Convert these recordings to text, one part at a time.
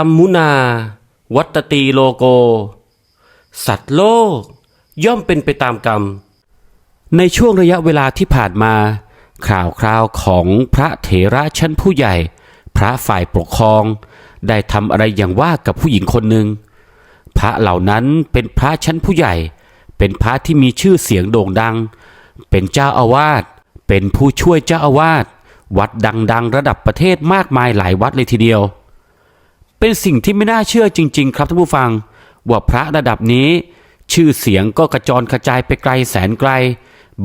รมมุนา วัตตีโลโก สัตว์โลก ย่อมเป็นไปตามกรรม ในช่วงระยะเวลาที่ผ่านมา ข่าวคราวของพระเถระชั้นผู้ใหญ่ พระฝ่ายปกครอง ได้ทำอะไรอย่างว่ากับผู้หญิงคนหนึ่ง พระเหล่านั้นเป็นพระชั้นผู้ใหญ่ เป็นพระที่มีชื่อเสียงโด่งดัง เป็นเจ้าอาวาสเป็นผู้ช่วยเจ้าอาวาสวัดดังๆ ระดับประเทศมากมายหลายวัดเลยทีเดียว เป็นสิ่งที่ไม่น่าเชื่อจริง ๆ ครับท่านผู้ฟัง ว่าพระระดับนี้ ชื่อเสียงก็กระจรกระจายไปไกลแสนไกล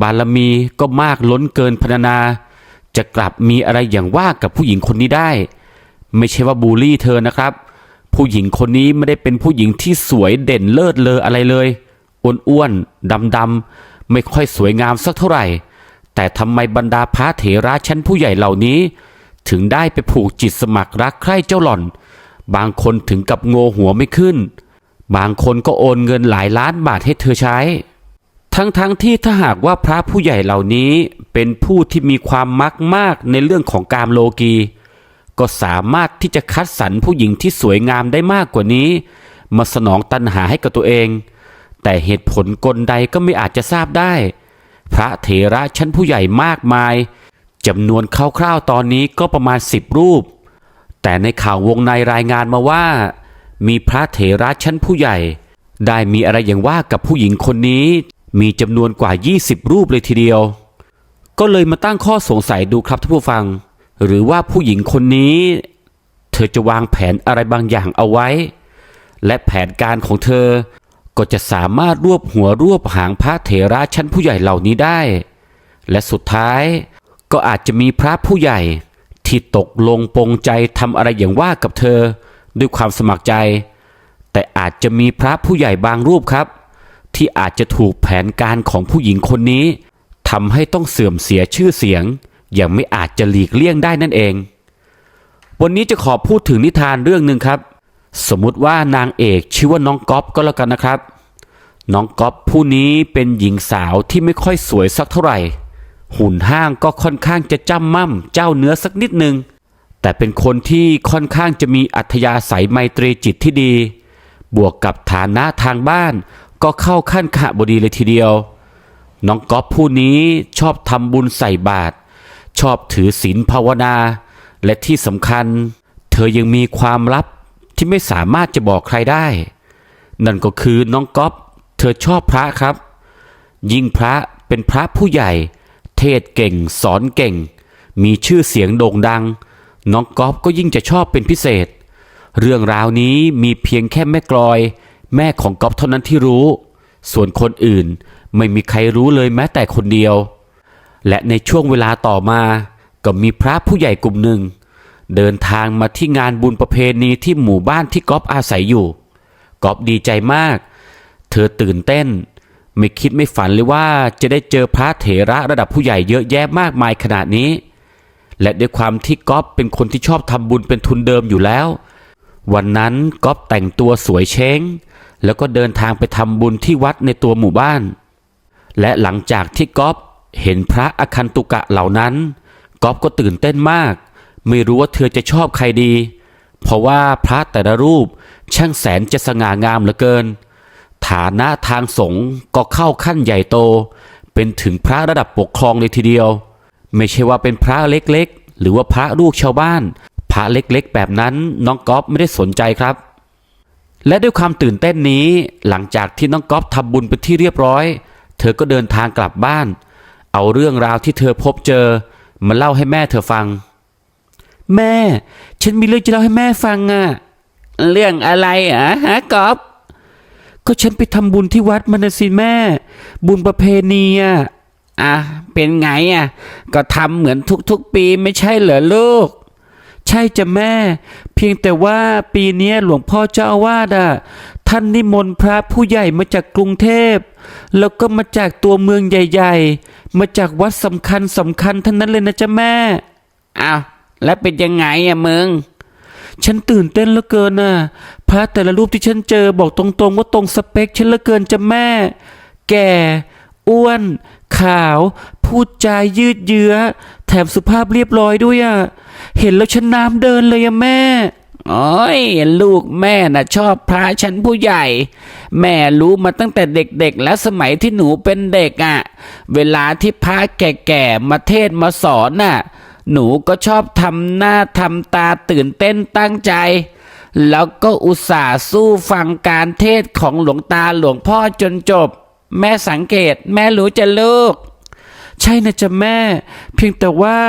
บารมีก็มากล้นเกินพรรณนา จะกลับมีอะไรอย่างว่ากับผู้หญิงคนนี้ได้ ไม่ใช่ว่าบูลลี่เธอนะครับ ผู้หญิงคนนี้ไม่ได้เป็นผู้หญิงที่สวยเด่นเลิศเลออะไรเลยอ้วนๆดำๆไม่ค่อยสวยงามสักเท่าไหร่ แต่ทำไมบรรดาพระเถระชั้นผู้ใหญ่เหล่านี้ ถึงได้ไปผูกจิตสมัครรักใคร่เจ้าหล่อน บางคนถึงกับโงหัวไม่ขึ้น บางคนก็โอนเงินหลายล้านบาทให้เธอใช้ ทั้งๆทที่ถ้าหากว่าพระผู้ใหญ่เหล่านี้เป็นผู้ที่มีความมักมากในเรื่องของการโลกี ก็สามารถที่จะคัดสรรผู้หญิงที่สวยงามได้มากกว่านี้ มาสนองตัณหาให้กับตัวเอง แต่เหตุผลกลใดก็ไม่อาจจะทราบได้ พระเถระชั้นผู้ใหญ่มากมายจำนวนคร่าวๆตอนนี้ก็ประมาณสิบรูป แต่ในข่าววงในรายงานมาว่า มีพระเถระชั้นผู้ใหญ่ ได้มีอะไรอย่างว่ากับผู้หญิงคนนี้ มีจำนวนกว่า 20 รูปเลยทีเดียว ก็เลยมาตั้งข้อสงสัยดูครับท่านผู้ฟัง หรือว่าผู้หญิงคนนี้ เธอจะวางแผนอะไรบางอย่างเอาไว้ และแผนการของเธอก็จะสามารถรวบหัวรวบหางพระเถระชั้นผู้ใหญ่เหล่านี้ได้ และสุดท้ายก็อาจจะมีพระผู้ใหญ่ ที่ตกลงปรงใจทำอะไรอย่างว่ากับเธอ ด้วยความสมัครใจ แต่อาจจะมีพระผู้ใหญ่บางรูปครับ ที่อาจจะถูกแผนการของผู้หญิงคนนี้ทำให้ต้องเสื่อมเสียชื่อเสียง อย่างไม่อาจจะหลีกเลี่ยงได้นั่นเอง วันนี้จะขอพูดถึงนิทานเรื่องหนึ่งครับ สมมุติว่านางเอกชื่อว่าน้องก๊อฟก็แล้วกันนะครับ น้องก๊อฟผู้นี้เป็นหญิงสาวที่ไม่ค่อยสวยสักเท่าไหร่ หุ่นห้างก็ค่อนข้างจะจ้ำม่ำเจ้าเนื้อสักนิดหนึ่งแต่เป็นคนที่ค่อนข้างจะมีอัธยาศัยไมตรีจิตที่ดี บวกกับฐานะทางบ้าน ก็เข้าขั้นขะบดีเลยทีเดียว น้องก๊อฟผู้นี้ชอบทำบุญใส่บาตรชอบถือศีลภาวนา และที่สำคัญ เธอยังมีความลับที่ไม่สามารถจะบอกใครได้ นั่นก็คือน้องก๊อฟเธอชอบพระครับ ยิ่งพระเป็นพระผู้ใหญ่ เทศเก่ง สอนเก่ง มีชื่อเสียงโด่งดัง น้องก๊อฟก็ยิ่งจะชอบเป็นพิเศษ เรื่องราวนี้มีเพียงแค่แม่กลอย แม่ของก๊อฟเท่านั้นที่รู้ ส่วนคนอื่นไม่มีใครรู้เลยแม้แต่คนเดียว และในช่วงเวลาต่อมา ก็มีพระผู้ใหญ่กลุ่มหนึ่ง เดินทางมาที่งานบุญประเพณีที่หมู่บ้านที่ก๊อฟอาศัยอยู่ก๊อฟดีใจมาก เธอตื่นเต้น ไม่คิดไม่ฝันเลยว่าจะได้เจอพระเถระระดับผู้ใหญ่เยอะแยะมากมายขนาดนี้ และด้วยความที่ก๊อฟเป็นคนที่ชอบทำบุญเป็นทุนเดิมอยู่แล้ว วันนั้นก๊อฟแต่งตัวสวยเช้ง แล้วก็เดินทางไปทำบุญที่วัดในตัวหมู่บ้าน และหลังจากที่ก๊อฟเห็นพระอคันตุกะเหล่านั้นก๊อฟก็ตื่นเต้นมาก ไม่รู้ว่าเธอจะชอบใครดี เพราะว่าพระแต่ละรูปช่างแสนจะสง่างามเหลือเกิน ฐานะทางสงฆ์ก็เข้าขั้นใหญ่โต เป็นถึงพระระดับปกครองเลยทีเดียว ไม่ใช่ว่าเป็นพระเล็กๆ หรือว่าพระลูกชาวบ้าน พระเล็กๆ แบบนั้นน้องก๊อฟไม่ได้สนใจครับ และด้วยความตื่นเต้นนี้หลังจากที่น้องก๊อฟทำบุญไปนที่เรียบร้อย เธอก็เดินทางกลับบ้าน เอาเรื่องราวที่เธอพบเจอ มาเล่าให้แม่เธอฟัง แม่ ฉันมีเรื่องจะเล่าให้แม่ฟังอะเรื่องอะไรอะฮะก๊อบ ก็ฉันไปทำบุญที่วัดมันสิแม่ บุญประเพณีอะอะเป็นไงอะ ก็ทำเหมือนทุกๆปีไม่ใช่เหรอลูก ใช่จ้ะแม่ เพียงแต่ว่าปีนี้หลวงพ่อเจ้าอาวาสอะท่านนิมนต์พระผู้ใหญ่มาจากกรุงเทพ แล้วก็มาจากตัวเมืองใหญ่ ๆ มาจากวัดสำคัญสำคัญทั้งนั้นเลยนะจ๊ะแม่อ้าวแล้วเป็นยังไงอะมึง ฉันตื่นเต้นเหลือเกินน่ะพระแต่ละรูปที่ฉันเจอบอกตรงๆ ว่าตรงสเปคฉันเหลือเกินจะแม่ แก่ อ้วน ขาว พูดจายืดเยื้อ แถมสุภาพเรียบร้อยด้วยอะ เห็นแล้วฉันน้ำเดินเลยอะแม่โอ้ยลูกแม่น่ะชอบพระชั้นผู้ใหญ่ แม่รู้มาตั้งแต่เด็กๆ แล้วสมัยที่หนูเป็นเด็กอะ่ะ เวลาที่พระแก่ๆ มาเทศมาสอนน่ะ หนูก็ชอบทำหน้าทำตาตื่นเต้นตั้งใจ แล้วก็อุตส่าห์สู้ฟังการเทศของหลวงตาหลวงพ่อจนจบ แม่สังเกตแม่รู้จะลูก ใช่นะจ๊ะแม่ เพียงแต่ว่า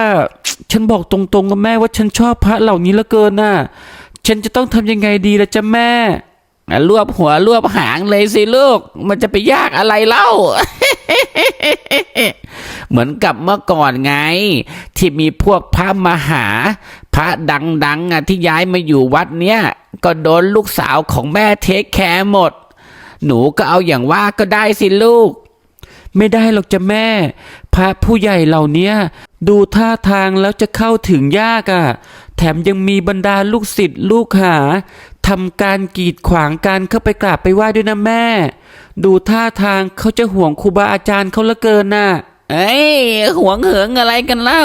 ฉันบอกตรงๆกับแม่ว่าฉันชอบพระเหล่านี้เหลือเกินน่ะ ฉันจะต้องทำยังไงดีละจ๊ะแม่รวบหัวรวบหางเลยสิลูก มันจะไปยากอะไรเล่า เหมือนกับเมื่อก่อนไง ที่มีพวกพระมหา พระดังๆอะที่ย้ายมาอยู่วัดเนี้ยก็โดนลูกสาวของแม่เทคแคร์หมด หนูก็เอาอย่างว่าก็ได้สิลูก ไม่ได้หรอกจ้ะแม่ พระผู้ใหญ่เหล่านี้ดูท่าทางแล้วจะเข้าถึงยากอะ่ะ แถมยังมีบรรดาลูกศิษย์ลูกหา ทำการกีดขวางการเข้าไปกราบไปไหว้ด้วยนะแม่ ดูท่าทางเขาจะห่วงครูบาอาจารย์เขาเหลือเกินน่ะ เอ้ยหวงเหิงอะไรกันเล่า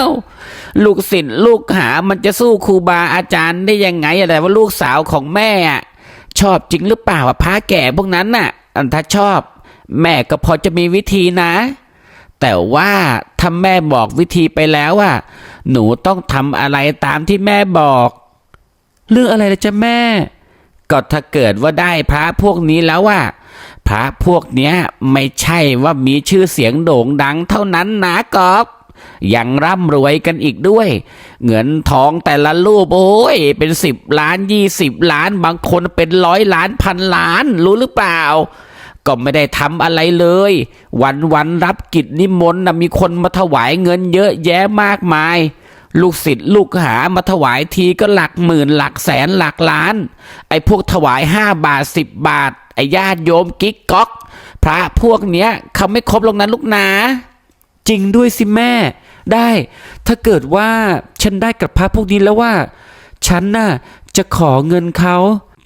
ลูกศิษย์ลูกหามันจะสู้ครูบาอาจารย์ได้ยังไงอะไรว่าลูกสาวของแม่อะชอบจริงหรือเปล่าอะพระแก่พวกนั้นน่ะ อันถ้าชอบ แม่ก็พอจะมีวิธีนะ แต่ว่าถ้าแม่บอกวิธีไปแล้วอะหนูต้องทำอะไรตามที่แม่บอก เรื่องอะไรละจ้ะแม่ ก็ถ้าเกิดว่าได้พระพวกนี้แล้วว่า พระพวกเนี้ยไม่ใช่ว่ามีชื่อเสียงโด่งดังเท่านั้นนะกอบยังร่ำรวยกันอีกด้วย เงินทองแต่ละรูปโอ้ยเป็นสิบล้านยี่สิบล้านบางคนเป็นร้อยล้านพันล้าน รู้หรือเปล่า ก็ไม่ได้ทำอะไรเลย วันวันรับกิจนิมนต์นะมีคนมาถวายเงินเยอะแยะมากมาย ลูกศิษย์ลูกหามาถวายทีก็หลักหมื่นหลักแสนหลักล้าน ไอ้พวกถวายห้าบาทสิบบาท ไอ้ญาติโยมกิ๊กก๊อก พระพวกเนี้ยเขาไม่ครบลงนั้นลูกนาจริงด้วยสิแม่ ได้ ถ้าเกิดว่าฉันได้กับพระพวกนี้แล้วว่า ฉันน่ะจะขอเงินเขา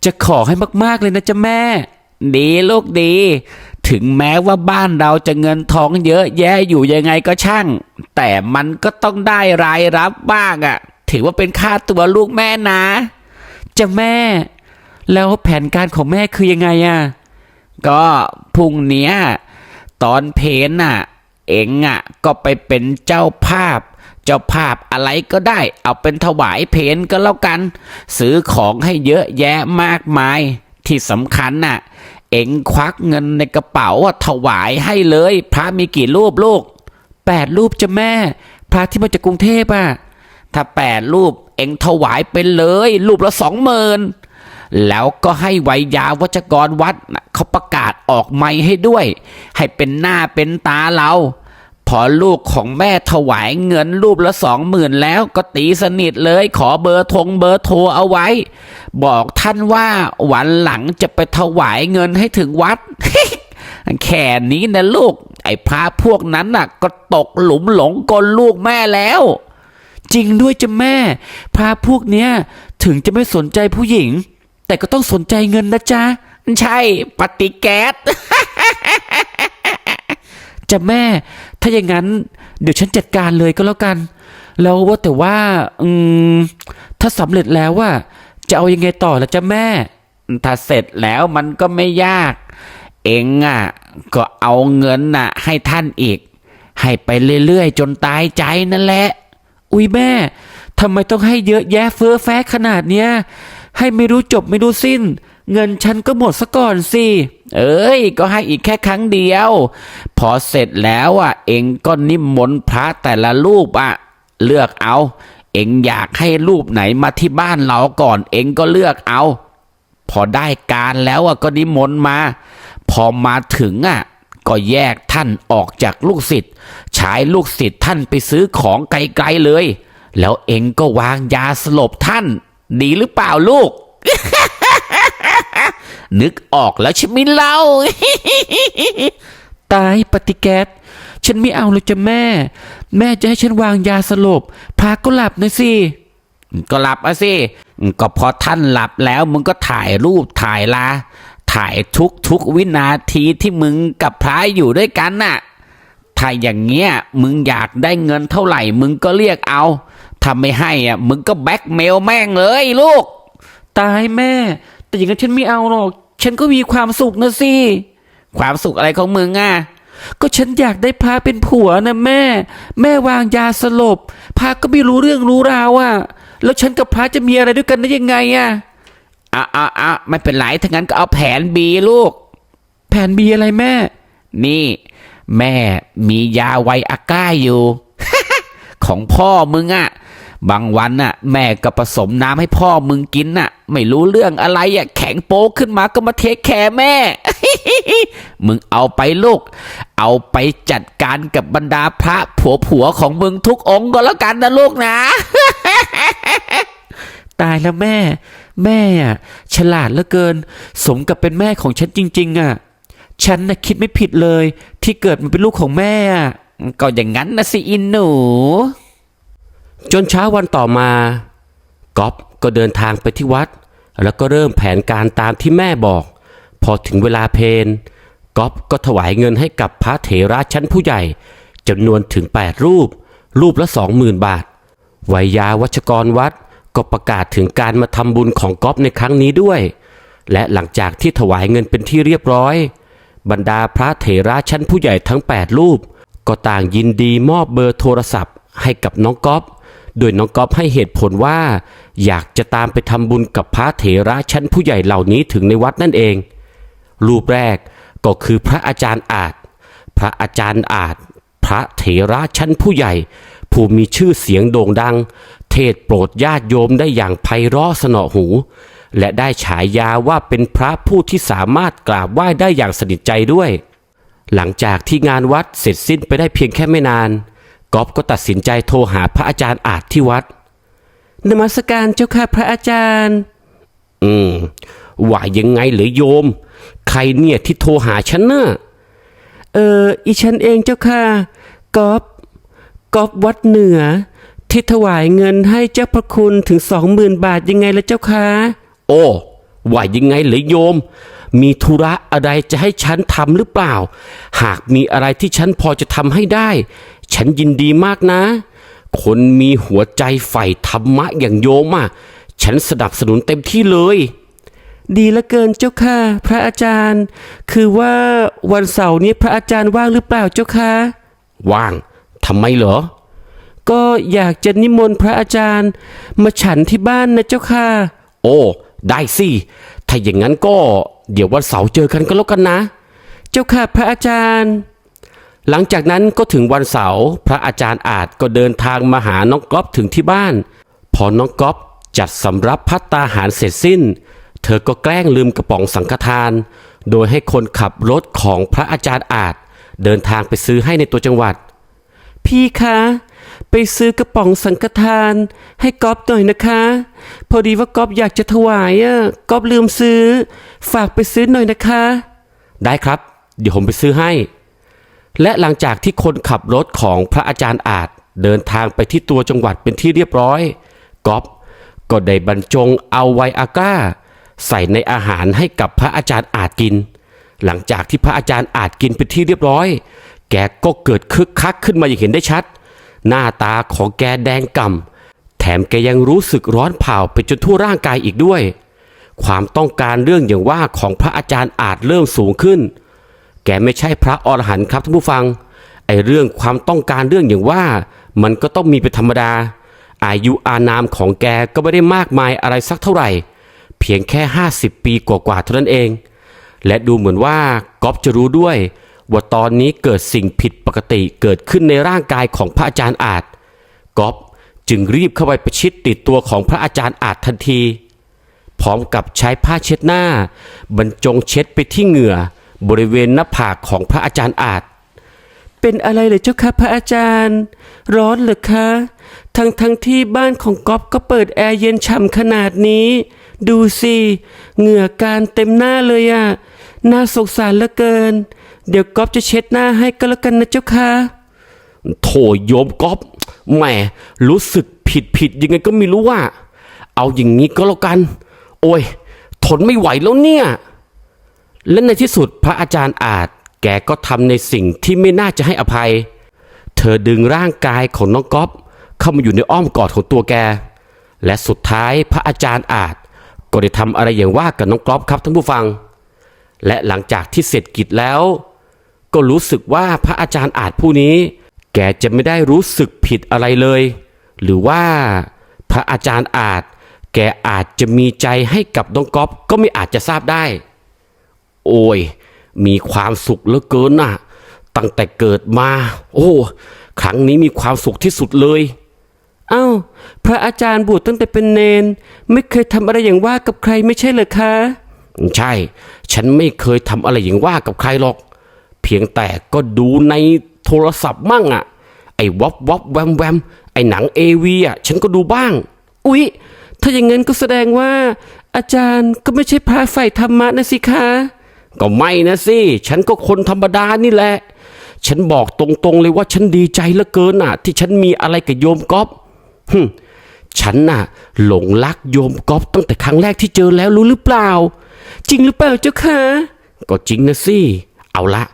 จะขอให้มากๆเลยนะจ๊ะแม่ ดีลูกดี ถึงแม้ว่าบ้านเราจะเงินทองเยอะแยะอยู่ยังไงก็ช่าง แต่มันก็ต้องได้รายรับบ้างอะ่ะ ถือว่าเป็นค่าตัวลูกแม่นะ จะแม่ แล้วแผนการของแม่คือยังไงอะก็พรุ่งเนี้ยตอนเพนน่ะ เอ็งอะ ก็ไปเป็นเจ้าภาพ เจ้าภาพอะไรก็ได้ เอาเป็นถวายเพนก็แล้วกัน ซื้อของให้เยอะแยะมากมายที่สำคัญน่ะเอ็งควักเงินในกระเป๋าถวายให้เลย พระมีกี่รูปลูกแปดรูปจะแม่ พระที่มาจากกรุงเทพอะถ้าแปดรูปเอ็งถวายไปเลย รูปละสองหมื่นแล้วก็ให้ไวยยาวัจกรวัดเขาประกาศออกไม้ให้ด้วย ให้เป็นหน้าเป็นตาเรา พอลูกของแม่ถวายเงินรูปละสองหมื่นแล้วก็ตีสนิทเลยขอเบอร์ทงเบอร์โทรเอาไว้ บอกท่านว่าวันหลังจะไปถวายเงินให้ถึงวัด แค่นี้นะลูก ไอ้พระพวกนั้นน่ะ ก็ตกหลุมหลงกลลูกแม่แล้ว จริงด้วยจ้ะแม่ พระพวกเนี้ยถึงจะไม่สนใจผู้หญิง แต่ก็ต้องสนใจเงินนะจ๊ะ ใช่ปฏิแก๊ส จะแม่ ถ้าอย่างนั้น เดี๋ยวฉันจัดการเลยก็แล้วกัน แล้วว่าแต่ว่า อืม ถ้าสำเร็จแล้วว่า จะเอายังไงต่อละจ๊ะแม่ ถ้าเสร็จแล้วมันก็ไม่ยาก เองอะ ก็เอาเงินน่ะ ให้ท่านอีก ให้ไปเรื่อยๆ จนตายใจนั่นแหละ อุ้ยแม่ทำไมต้องให้เยอะแยะเฟ้อแฟะขนาดเนี้ย ให้ไม่รู้จบไม่รู้สิ้น เงินฉันก็หมดซะก่อนสิ เอ้ย ก็ให้อีกแค่ครั้งเดียว พอเสร็จแล้วอะ เองก็นิมนต์พระแต่ละรูปอะ เลือกเอา เองอยากให้รูปไหนมาที่บ้านเราก่อน เองก็เลือกเอา พอได้การแล้วอะก็นิมนต์มา พอมาถึงอะ ก็แยกท่านออกจากลูกศิษย์ใช้ลูกศิษย์ท่านไปซื้อของไกลๆเลย แล้วเองก็วางยาสลบท่าน ดีหรือเปล่าลูก นึกออกแล้วใช่ไหมเล่า ตายปฏิแก๊สฉันไม่เอาเลยจ้ะแม่ แม่จะให้ฉันวางยาสลบพาก็หลับหน่อยสิก็หลับอะสิ ก็พอท่านหลับแล้วมึงก็ถ่ายรูปถ่ายลาถ่ายทุกทุกวินาทีที่มึงกับพระอยู่ด้วยกันน่ะ ถ้าอย่างเงี้ยมึงอยากได้เงินเท่าไหร่ มึงก็เรียกเอา ถ้าไม่ให้อะมึงก็แบล็กเมลแม่งเลยลูก ตายแม่ แต่อย่างนั้นฉันไม่เอาหรอก ฉันก็มีความสุขนะสิ ความสุขอะไรของมึงอะ ก็ฉันอยากได้พระเป็นผัวนะแม่ แม่วางยาสลบพระก็ไม่รู้เรื่องรู้ราวอะ แล้วฉันกับพระจะมีอะไรด้วยกันได้ยังไงอะอะอะอะไม่เป็นไรถ้างั้นก็เอาแผนบีลูก แผนบีอะไรแม่ นี่ แม่มียาไวอาก้าอยู่ ของพ่อมึงอะ บางวันน่ะ แม่ก็ผสมน้ำให้พ่อมึงกินน่ะ ไม่รู้เรื่องอะไรอะแข็งโป๊กขึ้นมาก็มาเทคแคร์แม่ มึงเอาไปลูก เอาไปจัดการกับบรรดาพระผัวผัวของมึงทุกองค์ก็แล้วกันนะลูกนะ ตายแล้วแม่ แม่อะฉลาดเหลือเกิน สมกับเป็นแม่ของฉันจริง ๆ อะ ฉันน่ะคิดไม่ผิดเลย ที่เกิดมาเป็นลูกของแม่อะก็อย่างนั้นนะสิอินหนู จนเช้าวันต่อมาก๊อฟก็เดินทางไปที่วัด แล้วก็เริ่มแผนการตามที่แม่บอก พอถึงเวลาเพลก๊อฟก็ถวายเงินให้กับพระเถระชั้นผู้ใหญ่จำนวนถึง 8 รูป รูปละ20,000บาทวัยยาวัชกรวัดก็ประกาศถึงการมาทำบุญของก๊อฟในครั้งนี้ด้วย และหลังจากที่ถวายเงินเป็นที่เรียบร้อย บรรดาพระเถระชั้นผู้ใหญ่ทั้ง 8 รูป ก็ต่างยินดีมอบเบอร์โทรศัพท์ให้กับน้องก๊อฟ โดยน้องก๊อฟให้เหตุผลว่า อยากจะตามไปทำบุญกับพระเถระชั้นผู้ใหญ่เหล่านี้ถึงในวัดนั่นเอง รูปแรกก็คือพระอาจารย์อาจ พระอาจารย์อาจ พระเถระชั้นผู้ใหญ่ ผู้มีชื่อเสียงโด่งดัง เทศโปรดญาติโยมได้อย่างไพเราะสนอหู และได้ฉายาว่าเป็นพระผู้ที่สามารถกราบไหว้ได้อย่างสนิทใจด้วย หลังจากที่งานวัดเสร็จสิ้นไปได้เพียงแค่ไม่นาน ก๊อฟก็ตัดสินใจโทรหาพระอาจารย์อาจที่วัด นมัสการเจ้าค่ะพระอาจารย์ อืม ว่ายังไงเหรือโยม ใครเนี่ยที่โทรหาฉันน่ะเออ อีฉันเองเจ้าค่ะก๊อฟก๊อฟวัดเหนือ ที่ถวายเงินให้เจ้าพระคุณถึงสองหมื่นบาทยังไงละเจ้าค่ะโอ้ว่ายังไงเหรือโยม มีธุระอะไรจะให้ฉันทำหรือเปล่า หากมีอะไรที่ฉันพอจะทำให้ได้ ฉันยินดีมากนะ คนมีหัวใจใฝ่ธรรมะอย่างโยมอะ ฉันสนับสนุนเต็มที่เลย ดีเหลือเกินเจ้าค่ะ พระอาจารย์ คือว่าวันเสาร์นี้พระอาจารย์ว่างหรือเปล่าเจ้าค่ะ ว่างทำไมเหรอ ก็อยากจะนิมนต์พระอาจารย์ มาฉันที่บ้านนะเจ้าค่ะ โอ้ได้สิ ถ้าอย่างนั้นก็เดี๋ยววันเสาร์เจอกันก็แล้วกันนะ เจ้าค่ะพระอาจารย์ หลังจากนั้นก็ถึงวันเสาร์พระอาจารย์อาจก็เดินทางมาหาน้องก๊อฟถึงที่บ้าน พอน้องก๊อฟจัดสำรับพัตตาหารเสร็จสิ้น เธอก็แกล้งลืมกระป๋องสังฆทาน โดยให้คนขับรถของพระอาจารย์อาจ เดินทางไปซื้อให้ในตัวจังหวัด พี่คะไปซื้อกระป๋องสังฆทาน ให้ก๊อฟหน่อยนะคะ พอดีว่าก๊อฟอยากจะถวายอะก๊อฟลืมซื้อ ฝากไปซื้อหน่อยนะคะ ได้ครับ เดี๋ยวผมไปซื้อให้ และหลังจากที่คนขับรถของพระอาจารย์อาจเดินทางไปที่ตัวจังหวัดเป็นที่เรียบร้อยก๊อฟก็ได้บรรจงเอาไวอาก้า ใส่ในอาหารให้กับพระอาจารย์อาจกิน หลังจากที่พระอาจารย์อาจกินเป็นที่เรียบร้อย แกก็เกิดคึกคักขึ้นมาอย่างเห็นได้ชัด หน้าตาของแกแดงก่ำแถมแกยังรู้สึกร้อนเผาไปจนทั่วร่างกายอีกด้วย ความต้องการเรื่องอย่างว่าของพระอาจารย์อาจเริ่มสูงขึ้น แกไม่ใช่พระอรหันต์ครับท่านผู้ฟัง ไอเรื่องความต้องการเรื่องอย่างว่า มันก็ต้องมีเป็นธรรมดา อายุอานามของแกก็ไม่ได้มากมายอะไรสักเท่าไหร่ เพียงแค่ 50 ปีกว่าๆเท่านั้นเอง และดูเหมือนว่าก๊อฟจะรู้ด้วย ว่าตอนนี้เกิดสิ่งผิดปกติเกิดขึ้นในร่างกายของพระอาจารย์อาจก๊อฟจึงรีบเข้าไปประชิดติดตัวของพระอาจารย์อาจทันที พร้อมกับใช้ผ้าเช็ดหน้า บรรจงเช็ดไปที่เหงื่อ บริเวณหน้าผากของพระอาจารย์อาจ เป็นอะไรเลยเจ้าคะพระอาจารย์ ร้อนเหรอคะทั้งทั้งที่บ้านของก๊อฟก็เปิดแอร์เย็นฉ่ำขนาดนี้ ดูสิเหงื่อการเต็มหน้าเลยอะน่าสงสารเหลือเกิน เดี๋ยวก๊อฟจะเช็ดหน้าให้ก็แล้วกันนะเจ้าค่ะโถโยมก๊อฟแหมรู้สึกผิดผิดยังไงก็ไม่รู้ว่า เอาอย่างนี้ก็แล้วกัน โอ้ย ทนไม่ไหวแล้วเนี่ย และในที่สุดพระอาจารย์อาจ แกก็ทำในสิ่งที่ไม่น่าจะให้อภัย เธอดึงร่างกายของน้องก๊อฟเข้ามาอยู่ในอ้อมกอดของตัวแก และสุดท้ายพระอาจารย์อาจ ก็ได้ทำอะไรอย่างว่ากับน้องก๊อฟครับท่านผู้ฟัง และหลังจากที่เสร็จกิจแล้ว ก็รู้สึกว่าพระอาจารย์อาจผู้นี้ แกจะไม่ได้รู้สึกผิดอะไรเลย หรือว่าพระอาจารย์อาจ แกอาจจะมีใจให้กับน้องก๊อฟก็ไม่อาจจะทราบได้ โอ้ย มีความสุขเหลือเกินน่ะ ตั้งแต่เกิดมา โอ้ ครั้งนี้มีความสุขที่สุดเลยเอ้าพระอาจารย์บวชตั้งแต่เป็นเนน ไม่เคยทำอะไรอย่างว่ากับใครไม่ใช่เหรอคะ ใช่ ฉันไม่เคยทำอะไรอย่างว่ากับใครหรอก เพียงแต่ก็ดูในโทรศัพท์มั่งอะไอ้วอบวอบแวมแวมไอ้หนังเอวีอะฉันก็ดูบ้าง อุ๊ย ถ้าอย่างนั้นก็แสดงว่า อาจารย์ก็ไม่ใช่พระฝ่ายธรรมะนะสิคะ ก็ไม่นะสิ ฉันก็คนธรรมดานี่แหละ ฉันบอกตรงๆเลยว่าฉันดีใจเหลือเกินอะ ที่ฉันมีอะไรกับโยมก๊อฟหึฉันน่ะ หลงรักโยมก๊อฟตั้งแต่ครั้งแรกที่เจอแล้วรู้หรือเปล่า จริงหรือเปล่าเจ้าคะก็จริงนะสิ เอาละ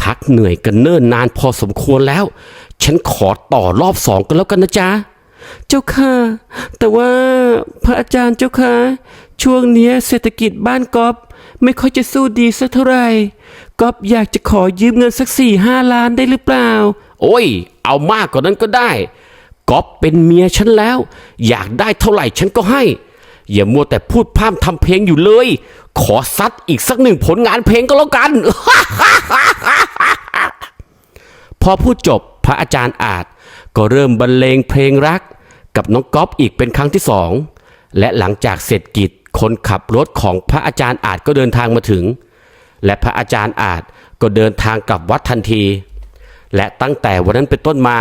พักเหนื่อยกันเนิ่นนานพอสมควรแล้ว ฉันขอต่อรอบสองกันแล้วกันนะจ๊ะ เจ้าค่ะ แต่ว่าพระอาจารย์เจ้าค่ะ ช่วงเนี้ยเศรษฐกิจบ้านก๊อฟ ไม่ค่อยจะสู้ดีสักเท่าไหร่ก๊อฟอยากจะขอยืมเงินสักสี่ห้าล้านได้หรือเปล่า โอ้ย เอามากกว่านั้นก็ได้ก๊อฟเป็นเมียฉันแล้ว อยากได้เท่าไหร่ฉันก็ให้ อย่ามัวแต่พูดพร่ำทำเพลงอยู่เลย ขอซัดอีกสักหนึ่งผลงานเพลงก็แล้วกัน พอพูดจบพระอาจารย์อาจ ก็เริ่มบรรเลงเพลงรัก กับน้องก๊อฟอีกเป็นครั้งที่สองและหลังจากเสร็จกิจ คนขับรถของพระอาจารย์อาจก็เดินทางมาถึง และพระอาจารย์อาจก็เดินทางกลับวัดทันที และตั้งแต่วันนั้นเป็นต้นมา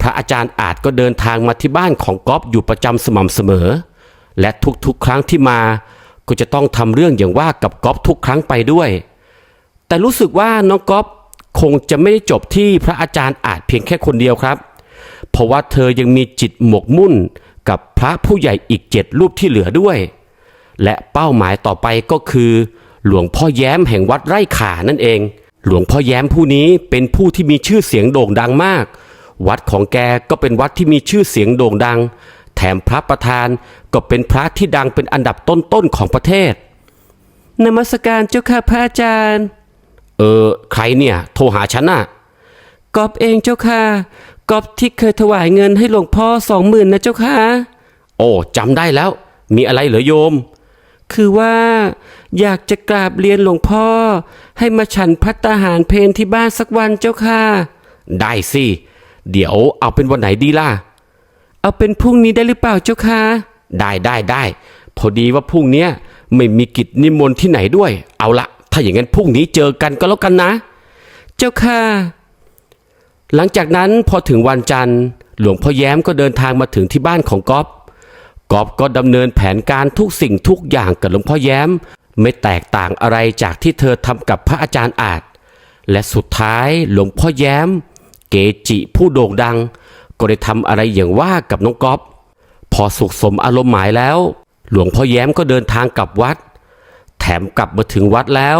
พระอาจารย์อาจก็เดินทางมาที่บ้านของก๊อฟอยู่ประจำสม่ำเสมอ และทุกๆครั้งที่มา ก็จะต้องทำเรื่องอย่างว่ากับก๊อฟทุกครั้งไปด้วย แต่รู้สึกว่าน้องก๊อฟคงจะไม่ได้จบที่พระอาจารย์อาจเพียงแค่คนเดียวครับ เพราะว่าเธอยังมีจิตหมกมุ่นกับพระผู้ใหญ่อีกเจ็ดรูปที่เหลือด้วย และเป้าหมายต่อไปก็คือ หลวงพ่อแย้มแห่งวัดไร่ขานั่นเอง หลวงพ่อแย้มผู้นี้เป็นผู้ที่มีชื่อเสียงโด่งดังมาก วัดของแกก็เป็นวัดที่มีชื่อเสียงโด่งดัง แถมพระประธานก็เป็นพระที่ดังเป็นอันดับต้นๆของประเทศนมัสการเจ้าค่ะพระอาจารย์ เออใครเนี่ย โทรหาฉันน่ะกอบเองเจ้าค่ะกอบที่เคยถวายเงินให้หลวงพ่อสองหมื่นนะเจ้าค่ะ โอ้จำได้แล้ว มีอะไรเหรอโยม คือว่า อยากจะกราบเรียนหลวงพ่อ ให้มาฉันพัตตาหารเพนที่บ้านสักวันเจ้าค่ะ ได้สิ เดี๋ยวเอาเป็นวันไหนดีล่ะ เอาเป็นพรุ่งนี้ได้หรือเปล่าเจ้าค่ะ ได้ได้ได้พอดีว่าพรุ่งเนี้ยไม่มีกิจนิมนต์ที่ไหนด้วย เอาละถ้าอย่างนั้นพรุ่งนี้เจอกันก็แล้วกันนะ เจ้าค่ะ หลังจากนั้นพอถึงวันจันทร์ หลวงพ่อแย้มก็เดินทางมาถึงที่บ้านของก๊อฟ กอฟก็ดำเนินแผนการทุกสิ่งทุกอย่างกับหลวงพ่อแย้ม ไม่แตกต่างอะไรจากที่เธอทำกับพระอาจารย์อาจ และสุดท้ายหลวงพ่อแย้ม เกจิผู้โด่งดัง ก็ได้ทำอะไรอย่างว่ากับน้องกอฟพอสุขสมอารมณ์หมายแล้ว หลวงพ่อแย้มก็เดินทางกลับวัด แถมกลับมาถึงวัดแล้ว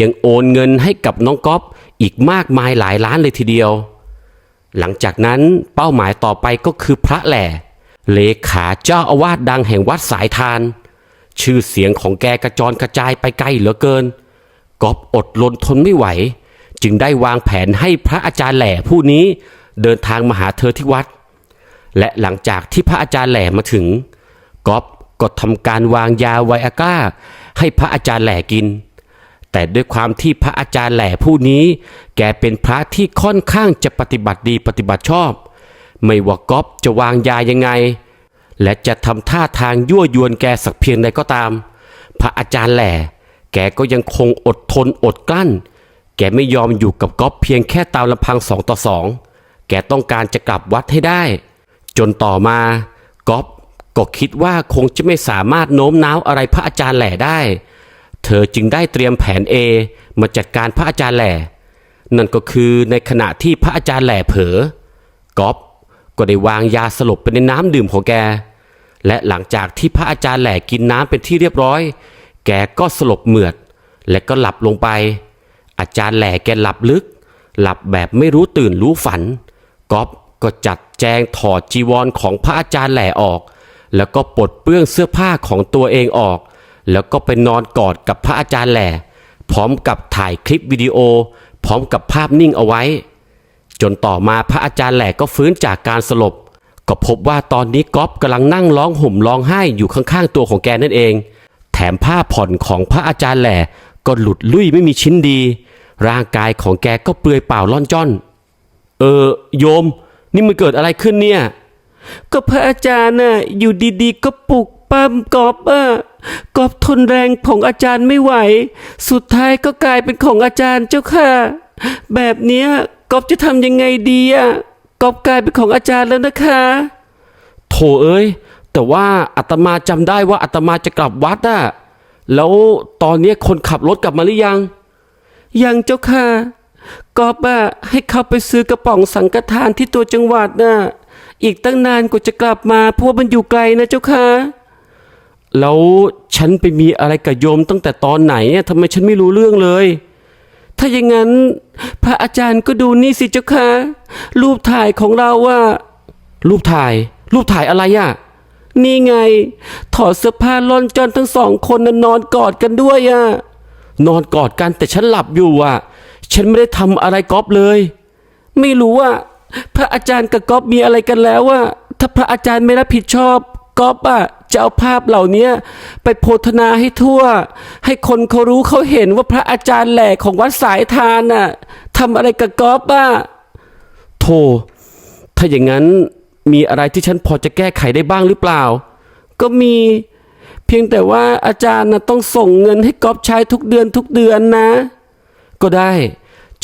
ยังโอนเงินให้กับน้องก๊อฟอีกมากมายหลายล้านเลยทีเดียว หลังจากนั้นเป้าหมายต่อไปก็คือพระแหล่ เลขาเจ้าอาวาสดังแห่งวัดสายทาน ชื่อเสียงของแกกระจรกระจายไปไกลเหลือเกินกอฟอดลนทนไม่ไหว จึงได้วางแผนให้พระอาจารย์แหล่ผู้นี้เดินทางมาหาเธอที่วัด และหลังจากที่พระอาจารย์แหล่มาถึงกอฟก็ทำการวางยาไวอาก้า ให้พระอาจารย์แหล่กิน แต่ด้วยความที่พระอาจารย์แหล่ผู้นี้ แกเป็นพระที่ค่อนข้างจะปฏิบัติดีปฏิบัติชอบ ไม่ว่าก๊อฟจะวางยายังไง และจะทำท่าทางยั่วยวนแกสักเพียงใดก็ตาม พระอาจารย์แหล่แกก็ยังคงอดทนอดกลั้น แกไม่ยอมอยู่กับก๊อฟเพียงแค่ตามลำพังสองต่อสองแกต้องการจะกลับวัดให้ได้ จนต่อมาก๊อฟก็คิดว่าคงจะไม่สามารถโน้มน้าวอะไรพระอาจารย์แหล่ได้ เธอจึงได้เตรียมแผน A มาจัดการพระอาจารย์แหล่ นั่นก็คือในขณะที่พระอาจารย์แหล่เผลอก๊อฟ ก็ได้วางยาสลบไปในน้ำดื่มของแก และหลังจากที่พระอาจารย์แหล่กินน้ำเป็นที่เรียบร้อย แกก็สลบเหมือด และก็หลับลงไป อาจารย์แหล่แกหลับลึก หลับแบบไม่รู้ตื่นรู้ฝันก๊อฟก็จัดแจงถอดจีวรของพระอาจารย์แหล่ออก แล้วก็ปลดเปื้องเสื้อผ้าของตัวเองออก แล้วก็ไปนอนกอดกับพระอาจารย์แหล่พร้อมกับถ่ายคลิปวิดีโอ พร้อมกับภาพนิ่งเอาไว้ จนต่อมาพระอาจารย์แหล่ก็ฟื้นจากการสลบ ก็พบว่าตอนนี้ก๊อฟกำลังนั่งร้องห่มร้องไห้อยู่ข้างๆตัวของแกนั่นเอง แถมผ้าผ่อนของพระอาจารย์แหล่ก็หลุดลุ่ยไม่มีชิ้นดี ร่างกายของแกก็เปลือยเปล่าล่อนจ้อน เออ โยม นี่มันเกิดอะไรขึ้นเนี่ย ก็พระอาจารย์น่ะอยู่ดีๆ ก็ปลุกปั้มกอบอะกอบทนแรงของอาจารย์ไม่ไหว สุดท้ายก็กลายเป็นของอาจารย์เจ้าค่ะ แบบเนี้ย กอบจะทำยังไงดีอะกอบกลายเป็นของอาจารย์แล้วนะคะ โถเอ้ย แต่ว่าอาตมาจำได้ว่าอาตมาจะกลับวัดอะแล้วตอนเนี้ยคนขับรถกลับมาหรือยัง ยังเจ้าค่ะกอบอะให้เขาไปซื้อกระป๋องสังฆทานที่ตัวจังหวัดน่ะอีกตั้งนานกว่าจะกลับมาเพราะว่ามันอยู่ไกลนะเจ้าค่ะ แล้วฉันไปมีอะไรกับโยมตั้งแต่ตอนไหนอะทำไมฉันไม่รู้เรื่องเลย ถ้าอย่างนั้น พระอาจารย์ก็ดูนี่สิเจ้าค่ะรูปถ่ายของเราว่า รูปถ่าย รูปถ่ายอะไรอะนี่ไง ถอดเสื้อผ้าล่อนจอนทั้งสองคนน่ะนอนกอดกันด้วยอะนอนกอดกันแต่ฉันหลับอยู่อะฉันไม่ได้ทำอะไรก๊อฟเลย ไม่รู้ว่า พระอาจารย์กับก๊อฟมีอะไรกันแล้วว่าถ้าพระอาจารย์ไม่รับผิดชอบ ก๊อฟอะจะเอาภาพเหล่านี้ไปโพธนาให้ทั่ว ให้คนเขารู้เขาเห็นว่าพระอาจารย์แหล่ของวัดสายทานน่ะทำอะไรกับก๊อฟอะโธ่ถ้าอย่างนั้นมีอะไรที่ฉันพอจะแก้ไขได้บ้างหรือเปล่า ก็มีเพียงแต่ว่าอาจารย์น่ะต้องส่งเงินให้ก๊อฟใช้ทุกเดือนทุกเดือนนะ ก็ได้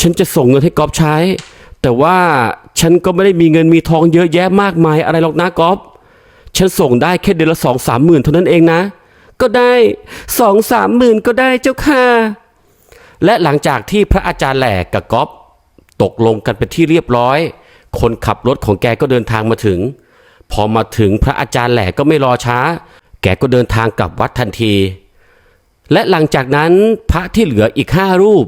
ฉันจะส่งเงินให้ก๊อฟใช้ แต่ว่าฉันก็ไม่ได้มีเงินมีทองเยอะแยะมากมายอะไรหรอกนะก๊อฟ ฉันส่งได้แค่เดือนละสองสามหมื่นเท่านั้นเองนะ ก็ได้สองสามหมื่นก็ได้เจ้าค่ะ และหลังจากที่พระอาจารย์แหล่กับก๊อฟตกลงกันเป็นที่เรียบร้อย คนขับรถของแกก็เดินทางมาถึง พอมาถึงพระอาจารย์แหล่ก็ไม่รอช้า แกก็เดินทางกลับวัดทันที และหลังจากนั้นพระที่เหลืออีกห้ารูป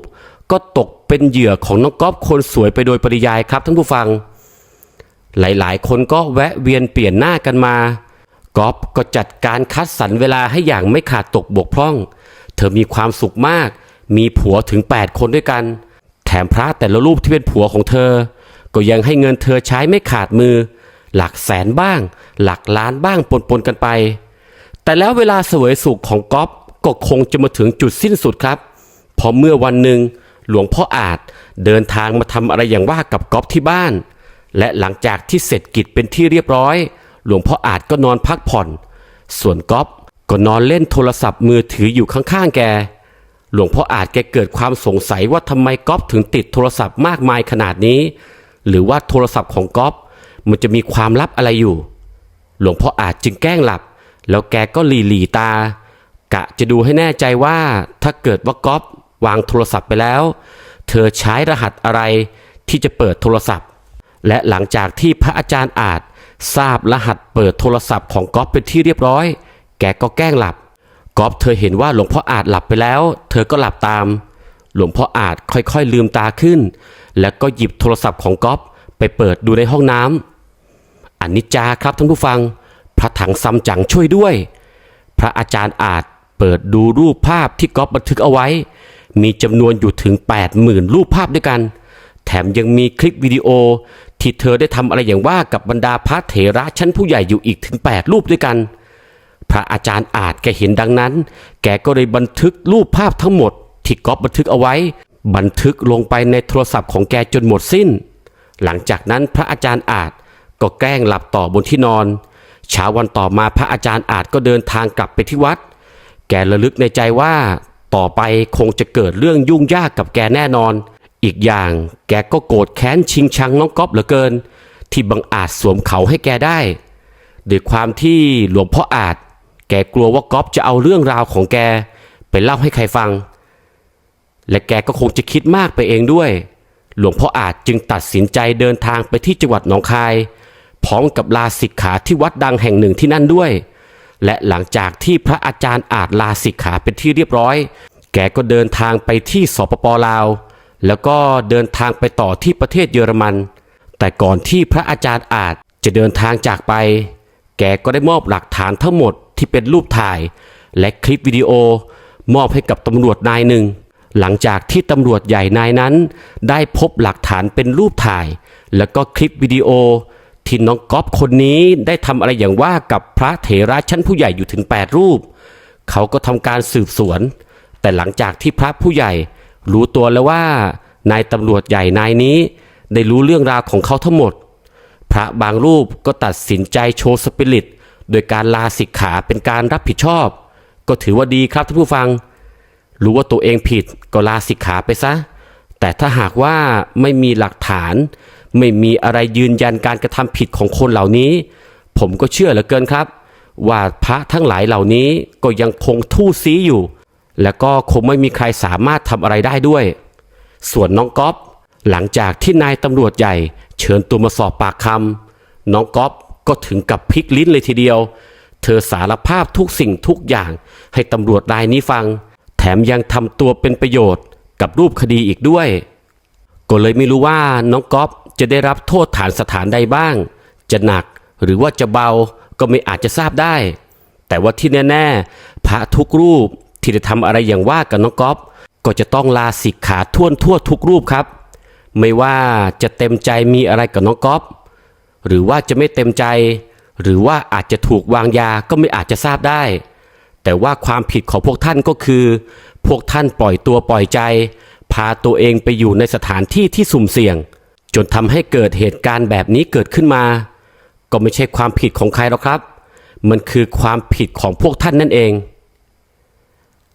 ก็ตกเป็นเหยื่อของน้องก๊อฟคนสวยไปโดยปริยายครับท่านผู้ฟัง หลายๆ คนก็แวะเวียนเปลี่ยนหน้ากันมาก๊อฟก็จัดการคัดสรรเวลาให้อย่างไม่ขาดตกบกพร่อง เธอมีความสุขมาก มีผัวถึง 8 คนด้วยกัน แถมพระแต่ละรูปที่เป็นผัวของเธอ ก็ยังให้เงินเธอใช้ไม่ขาดมือ หลักแสนบ้าง หลักล้านบ้างปนๆกันไป แต่แล้วเวลาเสวยสุขของก๊อฟก็คงจะมาถึงจุดสิ้นสุดครับพราะเมื่อวันหนึ่งหลวงพ่ออาจเดินทางมาทำอะไรอย่างว่ากับก๊อฟที่บ้าน และหลังจากที่เสร็จกิจเป็นที่เรียบร้อย หลวงพ่ออาจก็นอนพักผ่อน ส่วนก๊อฟก็นอนเล่นโทรศัพท์มือถืออยู่ข้างๆแก หลวงพ่ออาจแกเกิดความสงสัยว่าทำไมก๊อฟถึงติดโทรศัพท์มากมายขนาดนี้ หรือว่าโทรศัพท์ของก๊อฟมันจะมีความลับอะไรอยู่ หลวงพ่ออาจจึงแกล้งหลับ แล้วแกก็หลีหลีตา กะจะดูให้แน่ใจว่าถ้าเกิดว่าก๊อฟวางโทรศัพท์ไปแล้ว เธอใช้รหัสอะไรที่จะเปิดโทรศัพท์ และหลังจากที่พระอาจารย์อาจทราบรหัสเปิดโทรศัพท์ของก๊อฟเป็นที่เรียบร้อย แกก็แกล้งหลับ ก๊อฟเธอเห็นว่าหลวงพ่ออาจหลับไปแล้ว เธอก็หลับตาม หลวงพ่ออาจค่อยๆลืมตาขึ้น แล้วก็หยิบโทรศัพท์ของก๊อฟไปเปิดดูในห้องน้ำอันนิจจาครับท่านผู้ฟัง พระถังซัมจั๋งช่วยด้วย พระอาจารย์อาจเปิดดูรูปภาพที่ก๊อฟบันทึกเอาไว้ มีจำนวนอยู่ถึง 80,000 รูปภาพด้วยกัน แถมยังมีคลิปวิดีโอ ที่เธอได้ทำอะไรอย่างว่ากับบรรดาพระเถระชั้นผู้ใหญ่อยู่อีกถึง 8 รูปด้วยกัน พระอาจารย์อาจแกเห็นดังนั้น แกก็เลยบันทึกรูปภาพทั้งหมด ที่ก๊อฟบันทึกเอาไว้ บันทึกลงไปในโทรศัพท์ของแกจนหมดสิ้น หลังจากนั้นพระอาจารย์อาจก็แกล้งหลับต่อบนที่นอนเช้าวันต่อมาพระอาจารย์อาจก็เดินทางกลับไปที่วัด แกระลึกในใจว่า ต่อไปคงจะเกิดเรื่องยุ่งยากกับแกแน่นอน อีกอย่างแกก็โกรธแค้นชิงชังน้องก๊อฟเหลือเกิน ที่บังอาจสวมเขาให้แกได้ด้วยความที่หลวงพ่ออาจ แกกลัวว่าก๊อฟจะเอาเรื่องราวของแก ไปเล่าให้ใครฟัง และแกก็คงจะคิดมากไปเองด้วย หลวงพ่ออาจจึงตัดสินใจเดินทางไปที่จังหวัดหนองคาย พร้อมกับลาสิกขาที่วัดดังแห่งหนึ่งที่นั่นด้วย และหลังจากที่พระอาจารย์อาจลาสิกขาเป็นที่เรียบร้อย แกก็เดินทางไปที่สปปลาว แล้วก็เดินทางไปต่อที่ประเทศเยอรมัน แต่ก่อนที่พระอาจารย์อาจจะเดินทางจากไป แกก็ได้มอบหลักฐานทั้งหมดที่เป็นรูปถ่าย และคลิปวิดีโอ มอบให้กับตำรวจนายหนึ่ง หลังจากที่ตำรวจใหญ่นายนั้น ได้พบหลักฐานเป็นรูปถ่าย แล้วก็คลิปวิดีโอ ที่น้องก๊อฟคนนี้ได้ทำอะไรอย่างว่ากับพระเถระชั้นผู้ใหญ่อยู่ถึง 8 รูป เขาก็ทำการสืบสวน แต่หลังจากที่พระผู้ใหญ่ รู้ตัวแล้วว่านายตำรวจใหญ่นายนี้ ได้รู้เรื่องราวของเขาทั้งหมด พระบางรูปก็ตัดสินใจโชว์สปิริตโดยการลาสิกขาเป็นการรับผิดชอบ ก็ถือว่าดีครับท่านผู้ฟัง รู้ว่าตัวเองผิดก็ลาสิกขาไปซะ แต่ถ้าหากว่าไม่มีหลักฐาน ไม่มีอะไรยืนยันการกระทำผิดของคนเหล่านี้ ผมก็เชื่อเหลือเกินครับ ว่าพระทั้งหลายเหล่านี้ก็ยังคงทู่ซีอยู่ และก็คงไม่มีใครสามารถทำอะไรได้ด้วย ส่วนน้องก๊อฟหลังจากที่นายตำรวจใหญ่ เชิญตัวมาสอบปากคำน้องก๊อฟก็ถึงกับพลิกลิ้นเลยทีเดียว เธอสารภาพทุกสิ่งทุกอย่างให้ตำรวจนายนี้ฟัง แถมยังทำตัวเป็นประโยชน์กับรูปคดีอีกด้วย ก็เลยไม่รู้ว่าน้องก๊อฟจะได้รับโทษฐานสถานใดบ้าง จะหนักหรือว่าจะเบาก็ไม่อาจจะทราบได้ แต่ว่าที่แน่ ๆ พระทุกรูป ที่จะทำอะไรอย่างว่ากับน้องก๊อฟก็จะต้องลาสิกขาท่วนทั่วทุกรูปครับ ไม่ว่าจะเต็มใจมีอะไรกับน้องก๊อฟหรือว่าจะไม่เต็มใจ หรือว่าอาจจะถูกวางยาก็ไม่อาจจะทราบได้ แต่ว่าความผิดของพวกท่านก็คือ พวกท่านปล่อยตัวปล่อยใจ พาตัวเองไปอยู่ในสถานที่ที่สุ่มเสี่ยง จนทำให้เกิดเหตุการณ์แบบนี้เกิดขึ้นมา ก็ไม่ใช่ความผิดของใครหรอกครับ มันคือความผิดของพวกท่านนั่นเอง